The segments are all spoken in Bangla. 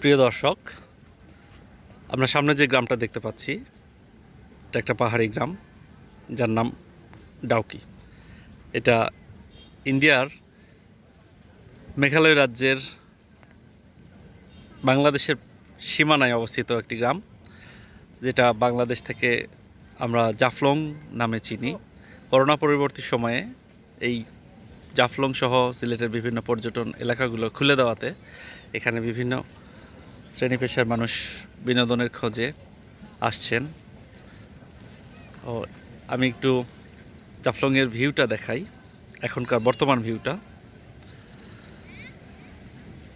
প্রিয় দর্শক, আমরা সামনে যে গ্রামটা দেখতে পাচ্ছি, এটা একটা পাহাড়ি গ্রাম, যার নাম ডাউকি। এটা ইন্ডিয়ার মেঘালয় রাজ্যের বাংলাদেশের সীমানায় অবস্থিত একটি গ্রাম, যেটা বাংলাদেশ থেকে আমরা জাফলং নামে চিনি। করোনা পরবর্তী সময়ে এই জাফলং সহ সিলেটের বিভিন্ন পর্যটন এলাকাগুলো খুলে দেওয়াতে এখানে বিভিন্ন শ্রেণি পেশার মানুষ বিনোদনের খোঁজে আসছেন। ও, আমি একটু জাফলংয়ের ভিউটা দেখাই, এখনকার বর্তমান ভিউটা।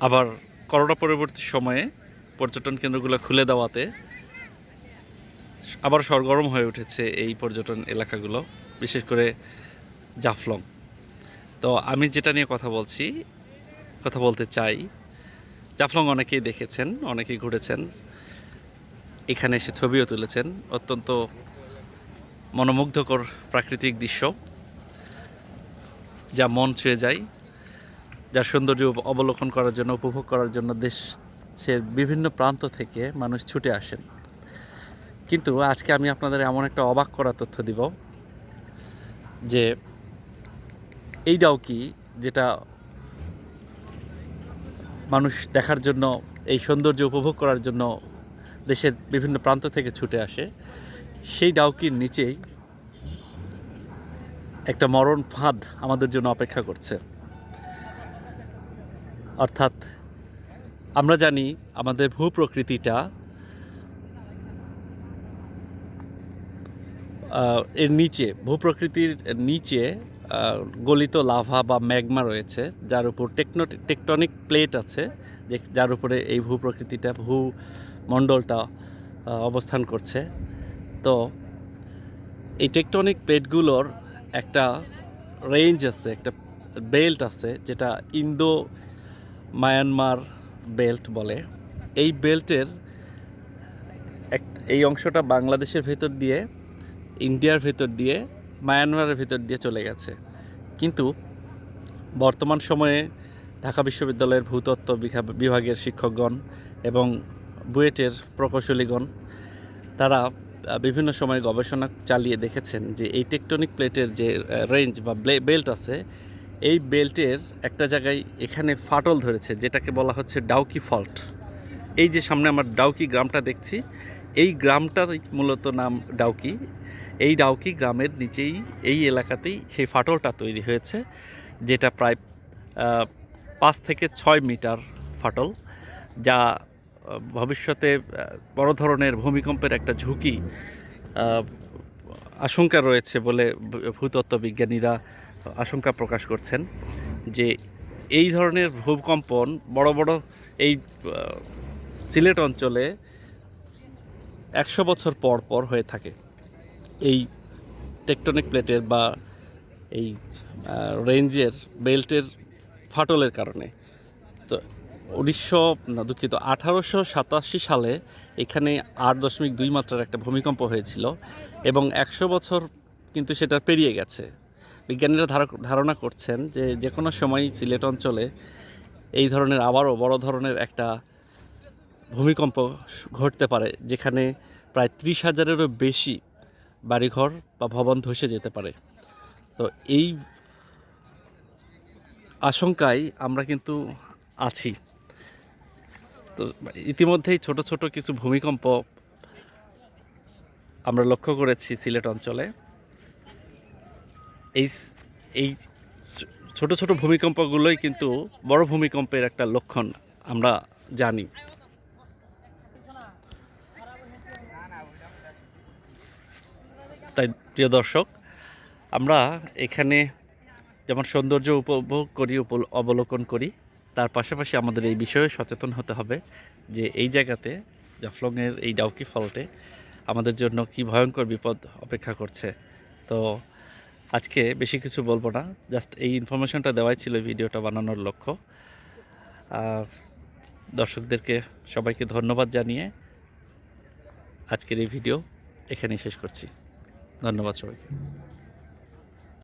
আবার করোনা পরবর্তী সময়ে পর্যটন কেন্দ্রগুলো খুলে দেওয়াতে আবার সরগরম হয়ে উঠেছে এই পর্যটন এলাকাগুলো, বিশেষ করে জাফলং। তো আমি যেটা নিয়ে কথা বলছি, কথা বলতে চাই জাফলং অনেকেই দেখেছেন, অনেকেই ঘুরেছেন। এখানে এসে ছবিও তুলেছেন। অত্যন্ত মনোমুগ্ধকর প্রাকৃতিক দৃশ্য, যা মন ছুঁয়ে যায় যা সৌন্দর্য অবলোকন করার জন্য, উপভোগ করার জন্য দেশের বিভিন্ন প্রান্ত থেকে মানুষ ছুটে আসেন। কিন্তু আজকে আমি আপনাদের এমন একটা অবাক করা তথ্য দিব যে এইটাও কি যেটা মানুষ দেখার জন্য, এই সৌন্দর্য উপভোগ করার জন্য দেশের বিভিন্ন প্রান্ত থেকে ছুটে আসে। সেই ডাউকির নিচেই একটা মরণ ফাঁদ আমাদের জন্য অপেক্ষা করছে। অর্থাৎ আমরা জানি আমাদের ভূপ্রকৃতিটা এর নিচে ভূপ্রকৃতির নিচে গলিত লাভা বা ম্যাগমা রয়েছে, যার উপর টেকনো, টেকটনিক প্লেট আছে, যে, যার উপরে এই ভূপ্রকৃতিটা ভূমণ্ডলটা অবস্থান করছে। তো এই টেকটনিক প্লেটগুলোর একটা রেঞ্জ আছে, একটা বেল্ট আছে, যেটা ইন্দো মায়ানমার বেল্ট বলে। এই বেল্টের এক, এই অংশটা বাংলাদেশের ভেতর দিয়ে, ইন্ডিয়ার ভেতর দিয়ে মায়ানমারের ভিতর দিয়ে চলে গেছে। কিন্তু বর্তমান সময়ে ঢাকা বিশ্ববিদ্যালয়ের ভূতত্ত্ব বিভাগের শিক্ষকগণ এবং বুয়েটের প্রকৌশলীগণ, তারা বিভিন্ন সময় গবেষণা চালিয়ে দেখেছেন যে এই টেকটনিক প্লেটের যে রেঞ্জ বা বেল্ট আছে, এই বেল্টের একটা জায়গায় এখানে ফাটল ধরেছে, যেটাকে বলা হচ্ছে ডাউকি ফল্ট। এই যে সামনে আমার ডাউকি গ্রামটা দেখছি, এই গ্রামটার মূলত নাম ডাউকি। এই ডাউকি গ্রামের নিচেই, এই এলাকাতেই সেই ফাটলটা তৈরি হয়েছে, যেটা প্রায় পাঁচ থেকে ছয় মিটার ফাটল, যা ভবিষ্যতে বড় ধরনের ভূমিকম্পের একটা ঝুঁকি আশঙ্কা রয়েছে বলে ভূতত্ত্ব বিজ্ঞানীরা আশঙ্কা প্রকাশ করছেন, যে এই ধরনের ভূকম্পন বড় বড় এই সিলেট অঞ্চলে একশো বছর পর পর হয়ে থাকে। এই টেকটনিক প্লেটের বা এই রেঞ্জের বেল্টের ফাটলের কারণে। তো উনিশশো, না, দুঃখিত, আঠারোশো সাতাশি সালে এখানে আট দশমিক দুই মাত্রার একটা ভূমিকম্প হয়েছিল এবং একশো বছর কিন্তু সেটা পেরিয়ে গেছে। বিজ্ঞানীরা ধার- ধারণা করছেন যে যে কোনো সময় সিলেট অঞ্চলে এই ধরনের আবারও বড় ধরনের একটা ভূমিকম্প ঘটতে পারে, যেখানে প্রায় ত্রিশ হাজারেরও বেশি বাড়িঘর বা ভবন ধসে যেতে পারে। তো এই আশঙ্কায় আমরা কিন্তু আছি। তো ইতিমধ্যেই ছোট ছোট কিছু ভূমিকম্প আমরা লক্ষ্য করেছি সিলেট অঞ্চলে। এই এই ছোট ছোট ভূমিকম্পগুলোই কিন্তু বড় ভূমিকম্পের একটা লক্ষণ আমরা জানি। তাই প্রিয় দর্শক, আমরা এখানে যেমন সৌন্দর্য উপভোগ করি অবলোকন করি, তার পাশাপাশি আমাদের এই বিষয়ে সচেতন হতে হবে যে এই জায়গাতে জাফলংয়ের এই ডাউকি ফলটে আমাদের জন্য কি ভয়ঙ্কর বিপদ অপেক্ষা করছে। তো আজকে বেশি কিছু বলব না, জাস্ট এই ইনফরমেশনটা দেওয়াই ছিল ভিডিওটা বানানোর লক্ষ্য। দর্শকদেরকে সবাইকে ধন্যবাদ জানিয়ে আজকের এই ভিডিও এখানেই শেষ করছি। ধন্যবাদ সবাইকে।